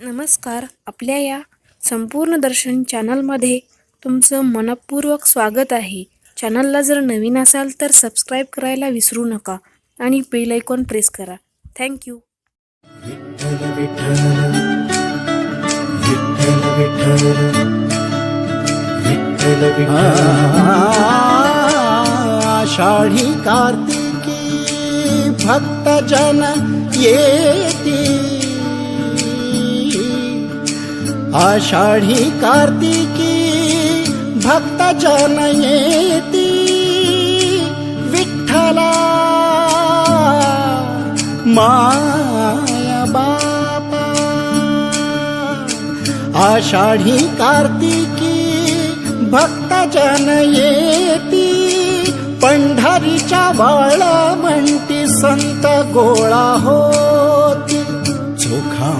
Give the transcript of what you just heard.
नमस्कार. आपल्या या संपूर्ण दर्शन चॅनलमध्ये तुमचं मनपूर्वक स्वागत आहे. चॅनलला जर नवीन असाल तर सबस्क्राईब करायला विसरू नका आणि बेल आयकॉन प्रेस करा. थँक्यू आषाढी कार्तिकी भक्तजन आषाढी कार्तिकी भक्त जन येती विठ्ठला माया बापा. आषाढी कार्तिकी भक्त जन येती पंढरीच्या बाळा म्हणती संत गोळा होती. चोखा